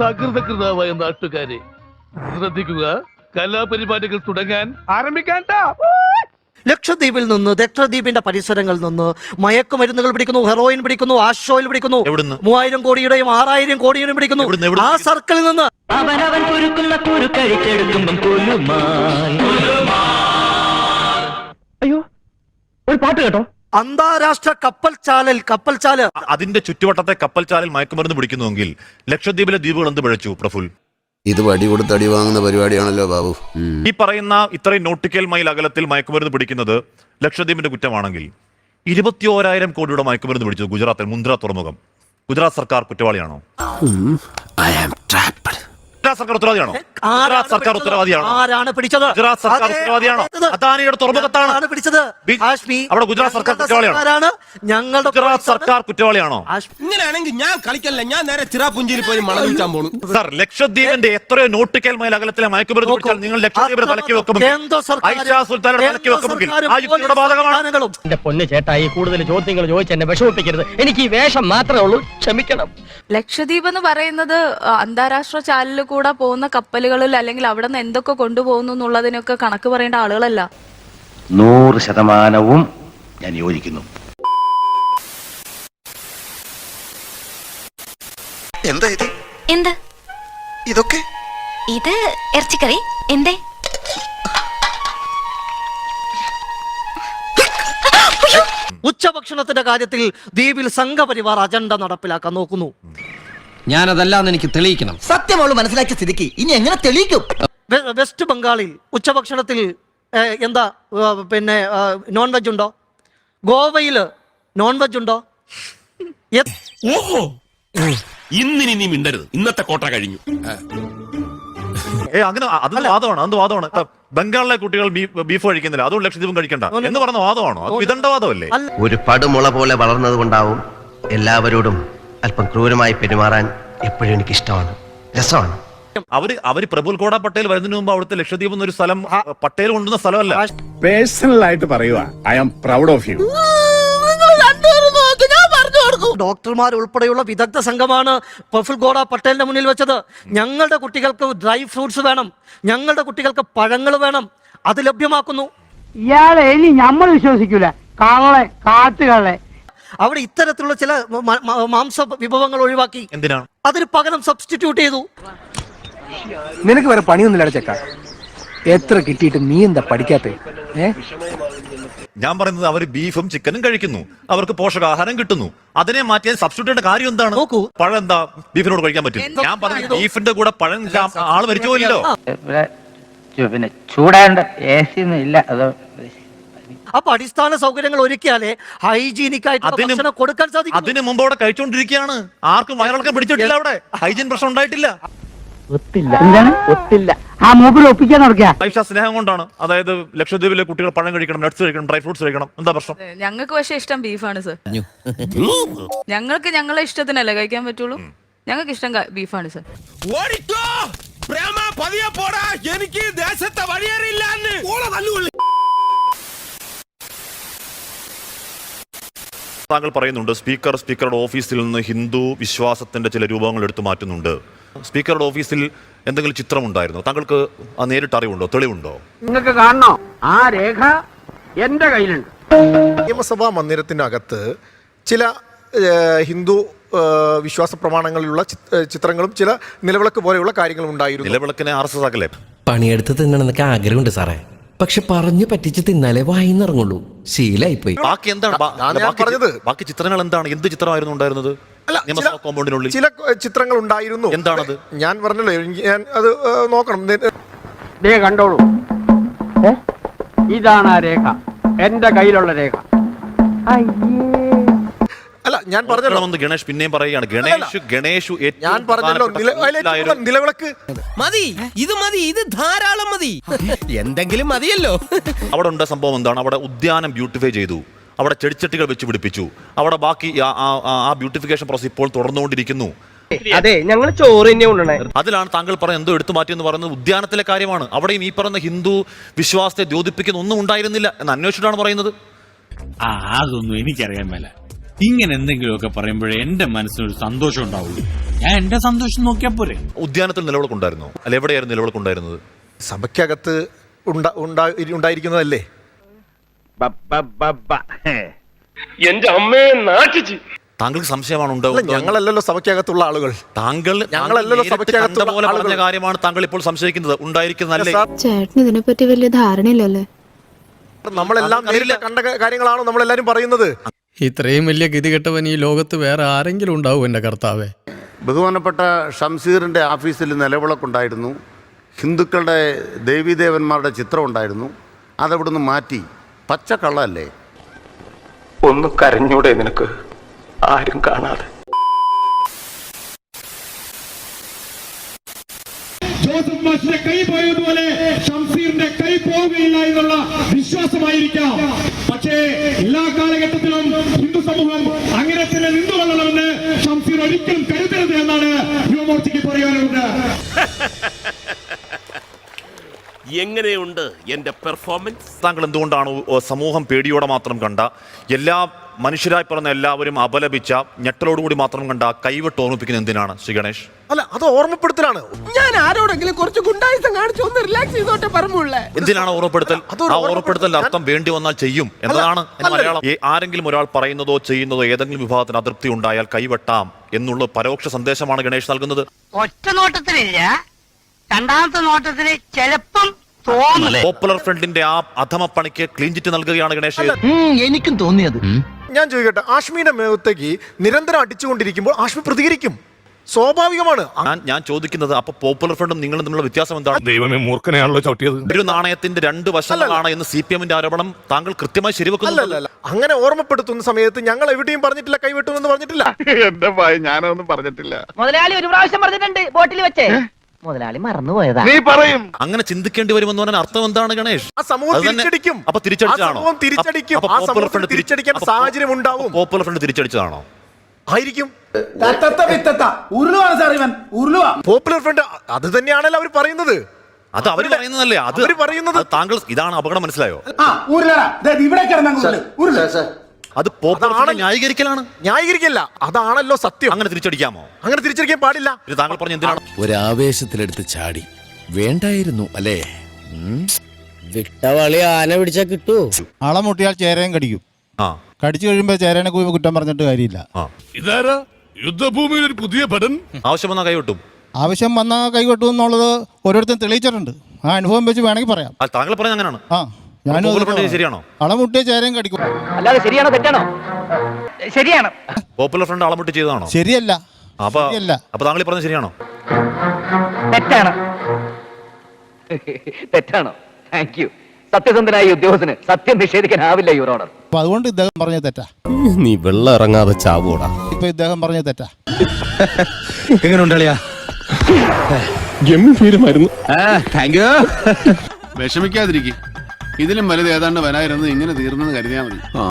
സകൃതകൃതാവായ നാട്ടുകാരെ ശ്രദ്ധിക്കുക. കലാപരിപാടികൾ തുടങ്ങാൻ ആരംഭിക്കാൻ ലക്ഷദ്വീപിൽ നിന്ന് ദക്ഷദ്വീപിന്റെ പരിസരങ്ങളിൽ നിന്ന് മയക്കുമരുന്നുകൾ പിടിക്കുന്നു ഹെറോയിൻ പിടിക്കുന്നു ആഷോയിൽ പിടിക്കുന്നു? മൂവായിരം കോടിയുടെയും ആറായിരം കോടിയുടെയും പിടിക്കുന്നു. ആ സർക്കിളിൽ നിന്ന് അവനവൻ കുരുക്കുന്ന അയ്യോ ഒരു പാട്ട് കേട്ടോ. അന്താരാഷ്ട്ര കപ്പൽ ചാലൽ കപ്പൽ ചാൽ. അതിന്റെ ചുറ്റുവട്ടത്തെ കപ്പൽ ചാലിൽ മയക്കുമരുന്ന് പിടിക്കുന്നുവെങ്കിൽ ലക്ഷദ്വീപിലെ ദ്വീപുകൾ എന്ത് പിഴച്ചു പ്രഫുൽ? ഇത് വടി കൊടുത്ത് അടി വാങ്ങുന്ന പരിപാടിയാണല്ലോ ബാബു. ഈ പറയുന്ന ഇത്രയും നോട്ടിക്കൽ മൈൽ അകലത്തിൽ മയക്കുമരുന്ന് പിടിക്കുന്നത് ലക്ഷദ്വീപിന്റെ കുറ്റമാണെങ്കിൽ ഇരുപത്തിയോരായിരം കോടിയുടെ മയക്കുമരുന്ന് പിടിച്ചു ഗുജറാത്തിൽ മുന്ദ്ര തുറമുഖം. ഗുജറാത്ത് സർക്കാർ കുറ്റവാളിയാണോ? I am trapped. ഗുജറാത്ത് സർക്കാർ ഉത്തരവാദിയാണോ? ഗുജറാത്ത് സർക്കാർ ഉത്തരവാദിയാണോ? ആരാണ് പിടിച്ചത്? ഗുജറാത്ത് സർക്കാർ ഉത്തരവാദിയാണോ? അദാനിയുടെ തുറമുഖത്താണ്. പിടിച്ചത്? അവിടെ ഗുജറാത്ത് സർക്കാർ ഞങ്ങളുടെ കുറ്റവാളിയാണോ? ഞങ്ങളുടെ ഗുജറാത്ത് സർക്കാർ കുറ്റവാളിയാണോ? ഇങ്ങനെയാണെങ്കിൽ ഞാൻ കളിക്കല്ല. ഞാൻ നേരെ ചിറാപുഞ്ചിയിൽ പോയി മണം വിളിക്കാൻ പോണു. സർ ലക്ഷദ്വീപിന്റെ എത്രയോ നോട്ടിക്കൽ മൈൽ അകലത്തിലെ മയക്കുമരുന്ന്. പിടിച്ചാൽ നിങ്ങൾ ലക്ഷദ്വീപിനെ തലക്കി വെക്കുമെങ്കിൽ ബാധകമാണ് എന്റെ പൊന്ന് ചേട്ടായി കൂടുതൽ ചോദ്യങ്ങൾ ചോദിച്ച് എന്നെ വിഷമിപ്പിക്കരുത്. എനിക്ക് ഈ വേഷം മാത്രമേ ഉള്ളൂ. ക്ഷമിക്കണം. ലക്ഷദ്വീപ് എന്ന് പറയുന്നത് അന്താരാഷ്ട്ര ചാലിൽ കൂടെ പോകുന്ന കപ്പലുകളിൽ അല്ലെങ്കിൽ അവിടെ നിന്ന് എന്തൊക്കെ കൊണ്ടുപോകുന്നു എന്നുള്ളതിനൊക്കെ കണക്ക് പറയേണ്ട ആളുകളല്ല. നൂറ് ശതമാനവും ഞാൻ യോജിക്കുന്നു. എന്താ ഇത്? എന്ത്? ഇതൊക്കെ? ഇത് ഇറച്ചിക്കറി. എന്തേ? ഉച്ചഭക്ഷണത്തിന്റെ കാര്യത്തിൽ ദ്വീപിൽ സംഘപരിവാർ അജണ്ട നടപ്പിലാക്കാൻ നോക്കുന്നു. ഞാനതല്ലാന്ന് എനിക്ക് തെളിയിക്കണം. സത്യമുള്ള മനസ്സിലാക്കിയ സ്ഥിതിക്ക് ഇനി എങ്ങനെ തെളിയിക്കും? വെസ്റ്റ് ബംഗാളിൽ ഉച്ചഭക്ഷണത്തിൽ എന്താ പിന്നെ നോൺ വെജ് ഉണ്ടോ? ഗോവയിൽ നോൺ വെജ് ഉണ്ടോ ഓഹോ! ഇന്നിനി നീ മിണ്ടരുത്. ഇന്നത്തെ കോട്ട കഴിഞ്ഞു. ഏ. അങ്ങനെ അത് വാദമാണ് അത് വാദമാണ്. ബംഗാളിലെ കുട്ടികൾ ബീഫ് ബീഫ് കഴിക്കുന്നില്ല. അതുകൊണ്ട് ലക്ഷദ്വീപും കഴിക്കണ്ട. എന്ന് പറഞ്ഞ വാദമാണോ? അത് വിദണ്ഡവാദമല്ലേ? ഒരു പടുമുള പോലെ വളർന്നത് കൊണ്ടാവും എല്ലാവരോടും അല്പം ക്രൂരമായി പെരുമാറാൻ എപ്പോഴും എനിക്ക് ഇഷ്ടമാണ് രസമാണ്. അവർ അവർ പ്രഫുൽ കോട പട്ടേൽ വരുന്നതിന് മുമ്പ് അവിടുത്തെ ലക്ഷദ്വീപ് എന്നൊരു സ്ഥലം പട്ടേൽ കൊണ്ടുവന്ന സ്ഥലമല്ല. പേഴ്സണൽ ആയിട്ട് പറയുക I am proud of you. ഡോക്ടർമാർ ഉൾപ്പെടെയുള്ള വിദഗ്ധ സംഘമാണ് പ്രഫുൽ ഗോഡ പട്ടേലിന്റെ മുന്നിൽ വെച്ചത്. ഞങ്ങളുടെ കുട്ടികൾക്ക് ഡ്രൈ ഫ്രൂട്ട്സ് വേണം. ഞങ്ങളുടെ കുട്ടികൾക്ക് പഴങ്ങൾ വേണം. അത് ലഭ്യമാക്കുന്നു. ഇയാളെ ഇനി നമ്മൾ വിശ്വസിക്കൂല. കാളെ കാട്ടുകള്ളെ അവിടെ ഇത്തരത്തിലുള്ള ചില മാംസ വിഭവങ്ങൾ ഒഴിവാക്കി. എന്തിനാണ്? അതിന് പകരം സബ്സ്റ്റിറ്റ്യൂട്ട് ചെയ്തു. നിനക്ക് വേറെ പണിയൊന്നുമില്ല ചെക്ക എത്ര കിട്ടിയിട്ട് നീ എന്താ പഠിക്കാത്ത? ഞാൻ പറയുന്നത് അവർ ബീഫും ചിക്കനും കഴിക്കുന്നു. അവർക്ക് പോഷകാഹാരം കിട്ടുന്നു. അതിനെ മാറ്റിയാൽ സബ്സ്റ്റിറ്റ്യൂട്ട് കാര്യം എന്താണ്? നോക്കൂ. പഴം എന്താ ബീഫിനോട് കഴിക്കാൻ പറ്റും? ഞാൻ പറഞ്ഞു ബീഫിന്റെ കൂടെ പഴം ആൾ മരിച്ചു പോയില്ലോ പിന്നെ ചൂടാണ്ട് എ സി ഒന്നും ഇല്ല. അത് അപ്പൊ അടിസ്ഥാന സൗകര്യങ്ങൾ ഒരുക്കിയാലേ ഹൈജീനിക് ആയിട്ട് ഭക്ഷണം കൊടുക്കാൻ സാധിക്കും അതിന് മുമ്പ് അവിടെ കഴിച്ചുകൊണ്ടിരിക്കുകയാണ് ആർക്കും വയറിളക്കം പിടിച്ചിട്ടില്ല അവിടെ. ഹൈജീൻ പ്രശ്നം ഉണ്ടായിട്ടില്ല. ഒത്തില്ല. എന്താണ്? ഒത്തില്ല. ആ മൂപ്പിൽ ഒപ്പിക്കാൻ നടക്കുക. സ്നേഹം കൊണ്ടാണ്. അതായത് ലക്ഷദ്വീപിലെ കുട്ടികൾ പഴം കഴിക്കണം നട്സ് കഴിക്കണം ഡ്രൈ ഫ്രൂട്ട്സ് കഴിക്കണം. എന്താ പ്രശ്നം? ഞങ്ങൾക്ക് പക്ഷേ ഇഷ്ടം ബീഫാണ് സർ ഞങ്ങൾക്ക് ഞങ്ങളെ ഇഷ്ടത്തിനല്ലേ കഴിക്കാൻ പറ്റുള്ളൂ? ഞങ്ങൾക്ക് ഇഷ്ടം ബീഫാണ് സർ ഓടിക്കോ. പ്രേമ പതിയെ പോടാ. എനിക്ക് ദേശത്തെ വഴിയേറിയില്ലാന്ന് താങ്കൾ പറയുന്നുണ്ട് സ്പീക്കർ സ്പീക്കറുടെ ഓഫീസിൽ നിന്ന് ഹിന്ദു വിശ്വാസത്തിന്റെ ചില രൂപങ്ങൾ എടുത്തു മാറ്റുന്നുണ്ട്. സ്പീക്കറുടെ ഓഫീസിൽ എന്തെങ്കിലും ചിത്രം ഉണ്ടായിരുന്നോ താങ്കൾക്ക് ആ നേരിട്ട് അറിവുണ്ടോ? തെളിവുണ്ടോ? നിങ്ങൾക്ക് കാണണോ? ആ രേഖ എന്റെ കയ്യിലുണ്ട്. നിയമസഭാ മന്ദിരത്തിനകത്ത് ചില ഏഹ്, ഹിന്ദു ഏഹ്, വിശ്വാസ പ്രമാണങ്ങളിലുള്ള ചിത്- ഏഹ്, ചിത്രങ്ങളും ചില നിലവിളക്ക് പോലെയുള്ള കാര്യങ്ങളും ഉണ്ടായിരുന്നു. നിലവിളക്കിനെ ആർ എസ് എസ് ആക്കല്ലേ? പണിയെടുത്ത് തിന്നണമെന്നൊക്കെ ആഗ്രഹമുണ്ട് സാറേ. പക്ഷെ പറഞ്ഞു പറ്റിച്ച് തിന്നാലേ വായിന്നിറങ്ങുള്ളൂ. ശീലായിപ്പോയി. ബാക്കി എന്താണ്? ബാ- ഞാൻ ബാക്കി പറഞ്ഞത്. ബാക്കി ചിത്രങ്ങൾ എന്താണ്? എന്ത് ചിത്രമായിരുന്നു ഉണ്ടായിരുന്നത്? അല്ല നിയമസഭാ ചില- കോമ്പൗണ്ടിനുള്ളിൽ. ചില ഏഹ്, ചിത്രങ്ങൾ ഉണ്ടായിരുന്നു. എന്താണത്? ഞാൻ പറഞ്ഞല്ലോ എനിക്ക് ഞാൻ അത് ഏഹ്, നോക്കണം. നെ- ദേ കണ്ടോളൂ. ഏ? ഇതാണ് ആ രേഖ. എന്റെ കയ്യിലുള്ള രേഖ. അല്ല ഞാൻ പറഞ്ഞല്ലോ. ഗണേഷ് പിന്നെയും പറയുകയാണ്. ഗണേഷ് ഗണേഷു ഞാൻ പറഞ്ഞല്ലോ നിലവിളക്ക്. മതി ഇത് മതി ഇത് ധാരാളം മതി. എന്തെങ്കിലും മതിയല്ലോ. അവിടെ ഉണ്ട സംഭവം എന്താണ്? അവിടെ ഉദ്യാനം ബ്യൂട്ടിഫൈ ചെയ്തു. അവിടെ ചെടിച്ചട്ടികൾ വെച്ച് പിടിപ്പിച്ചു. അവിടെ ബാക്കി ആ- ബ്യൂട്ടിഫിക്കേഷൻ പ്രോസസ് ഇപ്പോൾ തുടർന്നുകൊണ്ടിരിക്കുന്നു. അതെ ഞങ്ങൾ ചോറ് തന്നെ കൊണ്ടുവണേ അതിലാണ് താങ്കൾ പറഞ്ഞത് എന്തോ എടുത്തു മാറ്റി എന്ന് പറയുന്നത് ഉദ്യാനത്തിലെ കാര്യമാണ്. അവിടെയും ഈ പറയുന്ന ഹിന്ദു വിശ്വാസത്തെ ദ്യോതിപ്പിക്കുന്ന ഒന്നും ഉണ്ടായിരുന്നില്ല എന്ന് അന്വേഷിച്ചിട്ടാണ് പറയുന്നത്. അതൊന്നും എനിക്കറിയാൻ മേല. ഇങ്ങനെ എന്തെങ്കിലുമൊക്കെ പറയുമ്പോഴേ എന്റെ മനസ്സിനൊരു സന്തോഷം ഉണ്ടാവുള്ളൂ. ഞാൻ എന്റെ സന്തോഷം നോക്കിയാൽ പോരെ. ഉദ്യാനത്തിൽ നിലവിളക്കുണ്ടായിരുന്നോ? അല്ല എവിടെയായിരുന്നു നിലവിളക്കുണ്ടായിരുന്നത്? സഭയ്ക്കകത്ത് ഉണ്ടാ- ഉണ്ടാ- ഉണ്ടായിരിക്കുന്നതല്ലേ? എന്റെ അമ്മയെ നാട്ടിച്ച്. താങ്കൾക്ക് സംശയമാണ് ഉണ്ടാവുക? ഉണ്ടാവുന്നത് ഞങ്ങളല്ലല്ലോ സഭയ്ക്കകത്തുള്ള ആളുകൾ. താങ്കൾ ഞങ്ങളല്ലല്ലോ സഭയ്ക്കകത്തുള്ള പോലെ പറഞ്ഞ കാര്യമാണ് താങ്കൾ ഇപ്പോൾ സംശയിക്കുന്നത്. ഉണ്ടായിരിക്കുന്നതല്ലേ? ചേട്ടന് ഇതിനെപ്പറ്റി വലിയ ധാരണയില്ലല്ലേ? നമ്മളെല്ലാം കണ്ട കാര്യങ്ങളാണോ നമ്മളെല്ലാരും പറയുന്നത്? ഇത്രയും വലിയ ഗതികെട്ടവൻ ഈ ലോകത്ത് വേറെ ആരെങ്കിലും ഉണ്ടാവും എന്റെ കർത്താവേ. ബഹുമാനപ്പെട്ട ഷംസീറിന്റെ ഓഫീസിൽ നിലവിളക്കുണ്ടായിരുന്നു. ഹിന്ദുക്കളുടെ ദേവീദേവന്മാരുടെ ചിത്രം ഉണ്ടായിരുന്നു. അതവിടുന്ന് മാറ്റി. പച്ച കള്ളല്ലേ? ഒന്ന് കരഞ്ഞൂടെ നിനക്ക് ആരും കാണാതെ. ജോസഫ് മാഷിന്റെ കൈ പോയതുപോലെ ഷംസീറിന്റെ കൈ പോവുകയില്ല എന്നുള്ള വിശ്വാസമായിരിക്കാം. പക്ഷേ എല്ലാ കാലഘട്ടത്തിലും ഹിന്ദു സമൂഹം അങ്ങനെ തന്നെ നിന്നുകൊള്ളണമെന്ന് ഷംസീർ ഒരിക്കലും കരുതരുത് എന്നാണ് യുവമോർച്ചയ്ക്ക് പറയാനുള്ളത്. എങ്ങനെയുണ്ട് എന്റെ പെർഫോമൻസ് താങ്കൾ എന്തുകൊണ്ടാണ് സമൂഹം പേടിയോടെ മാത്രം കണ്ട എല്ലാ മനുഷ്യരായി പറഞ്ഞ എല്ലാവരും അപലപിച്ച ഞെട്ടലോടുകൂടി മാത്രം കണ്ട കൈവിട്ട് ഓർമ്മിപ്പിക്കുന്ന എന്തിനാണ് ശ്രീ ഗണേഷ്? അല്ല അത് ഓർമ്മപ്പെടുത്തലാണ്. ഞാൻ ആരോടെങ്കിലും കുറച്ച് ഗുണ്ടായുസം കാണിച്ചു ഒന്ന് റിലാക്സ് ചെയ്തോട്ടെ പറഞ്ഞുള്ളേ എന്തിനാണ് ഓർമ്മപ്പെടുത്തൽ? ആ ഓർമ്മപ്പെടുത്തൽ. അർത്ഥം വേണ്ടി വന്നാൽ ചെയ്യും എന്നതാണ് മലയാളം. ആരെങ്കിലും ഒരാൾ പറയുന്നതോ ചെയ്യുന്നതോ ഏതെങ്കിലും വിഭാഗത്തിന് അതൃപ്തി ഉണ്ടായാൽ കൈവെട്ടാം എന്നുള്ള പരോക്ഷ സന്ദേശമാണ് ഗണേഷ് നൽകുന്നത്. ഒറ്റ നോട്ടത്തിലില്ല. രണ്ടാമത്തെ നോട്ടത്തിൽ ചിലപ്പം പോപ്പുലർ ഫ്രണ്ടിന്റെ ആ അധമപ്പണിക്ക് ക്ലീൻ ചിറ്റ് നൽകുകയാണ് ഗണേഷ്. എനിക്കും തോന്നിയത്. ഞാൻ ചോദിക്കട്ടെ ആഷ്മിയുടെ മേഖത്തേക്ക് നിരന്തരം അടിച്ചുകൊണ്ടിരിക്കുമ്പോൾ ആഷ്മി പ്രതികരിക്കും. സ്വാഭാവികമാണ്. ഞാൻ ഞാൻ ചോദിക്കുന്നത് അപ്പൊ പോപ്പുലർ ഫ്രണ്ടും നിങ്ങളും തമ്മിലുള്ള വ്യത്യാസം എന്താണ്? ദൈവമേ മൂർഖനെയാണല്ലോ ചവിട്ടിയത്. ഒരു നാണയത്തിന്റെ രണ്ട് വശങ്ങളാണ് എന്ന് സി പി എമ്മിന്റെ ആരോപണം താങ്കൾ കൃത്യമായി ശരിവെക്കുന്നില്ല ശരിവെക്കുന്നു അല്ല അല്ല. അങ്ങനെ ഓർമ്മപ്പെടുത്തുന്ന സമയത്ത് ഞങ്ങൾ എവിടെയും പറഞ്ഞിട്ടില്ല കൈവിട്ടുമെന്ന് പറഞ്ഞിട്ടില്ല. എന്റെ ഞാനൊന്നും പറഞ്ഞിട്ടില്ല. മുതലാളി ഒരു പ്രാവശ്യം പറഞ്ഞിട്ടുണ്ട് ബോട്ടിൽ വെച്ചേ. മുതലാളി മറന്നുപോയതാ നീ പറയും. അങ്ങനെ ചിന്തിക്കേണ്ടി വരുമെന്ന് പറഞ്ഞാൽ അർത്ഥം എന്താണ് ഗണേഷ്? ആ സമൂഹം അത് തന്നെ- തിരിച്ചടിക്കും. അപ്പൊ ആ സമൂഹം തിരിച്ചടിക്കും. അപ്പൊ ആ പോപ്പുലർ സമൂഹത്തിൽ ഫ്രണ്ട് തിരി- തിരിച്ചടിക്കാൻ അപ്പൊ സാഹചര്യം ഉണ്ടാവും. പോപ്പുലർ ഫ്രണ്ട് തിരിച്ചടിച്ചതാണോ? ആയിരിക്കും. ഉരുളുവാണ് സാർ ഇവൻ. ഉരുളുവാ. പോപ്പുലർ ഫ്രണ്ട് അത് തന്നെയാണല്ലോ അവർ പറയുന്നത്. അത് അവർ പറയുന്നതല്ലേ? അത് അവർ പറയുന്നത് അത് താങ്കൾ ഇതാണ് അപകടം മനസ്സിലായോ? ആ ഉരുളടാ. ദേ ഇവിടെ കിടന്നു ഉരുള. അത് പോപ്പുലർ ന്യായീകരിക്കലാണ്. ന്യായീകരിക്കല്ല. അതാണല്ലോ സത്യം. അങ്ങനെ തിരിച്ചടിക്കാമോ? അങ്ങനെ തിരിച്ചടിക്കാൻ പാടില്ല. ഇത് താങ്കൾ പറഞ്ഞ എന്തിനാണ്? ഒരാവേശത്തിലെടുത്ത് ചാടി. വേണ്ടായിരുന്നു അല്ലേ? വിട്ടവളി ആന പിടിച്ചാ കിട്ടൂ. അളമുട്ടിയാൽ ചേരയും കടിക്കും. ആ. കടിച്ചു കഴിയുമ്പോ ചേരനെ കൂവി കുറ്റം പറഞ്ഞിട്ട് കാര്യമില്ല. ഇതാരാ? യുദ്ധഭൂമിയിൽ ഒരു പുതിയ പടൻ ആവശ്യം വന്നാൽ കൈവിട്ടും. ആവശ്യം വന്നാൽ കൈകൊട്ടു എന്നുള്ളത് ഓരോരുത്തരും തെളിയിച്ചിട്ടുണ്ട്. ആ അനുഭവം വെച്ച് വേണമെങ്കിൽ പറയാം. താങ്കൾ പറഞ്ഞ അങ്ങനെയാണ്. ആ. പോപ്പുലർ ഫ്രണ്ട് ശരിയാണോ? അളമുട്ടിയ ചേരയും കടിക്കും. അല്ലാതെ ശരിയാണോ തെറ്റാണോ? ശരിയാണ്. പോപ്പുലർ ഫ്രണ്ട് അളമുട്ടി ചെയ്തതാണോ? ശരിയല്ല. അപ്പൊ ശരിയല്ല. അപ്പൊ താങ്കൾ ഈ പറഞ്ഞത് ശരിയാണോ? തെറ്റാണ്. തെറ്റാണോ? താങ്ക് യു സത്യസന്ധനായ ഉദ്യോഗസ്ഥന് സത്യം നിഷേധിക്കാനാവില്ല യുവർ ഓണർ അപ്പൊ അതുകൊണ്ട് ഇദ്ദേഹം പറഞ്ഞ തെറ്റാ. നീ വെള്ളം ഇറങ്ങാതെ ചാവൂടാ ഇപ്പൊ ഇദ്ദേഹം പറഞ്ഞ തെറ്റാ. എങ്ങനെ ഉണ്ടാളിയാ വിഷമിക്കാതിരിക്കും. ഇതിലും വലുത് ഏതാണ്ട് വരായിരുന്നു ഇങ്ങനെ തീർന്നെന്ന് കരുതിയാൽ മതി.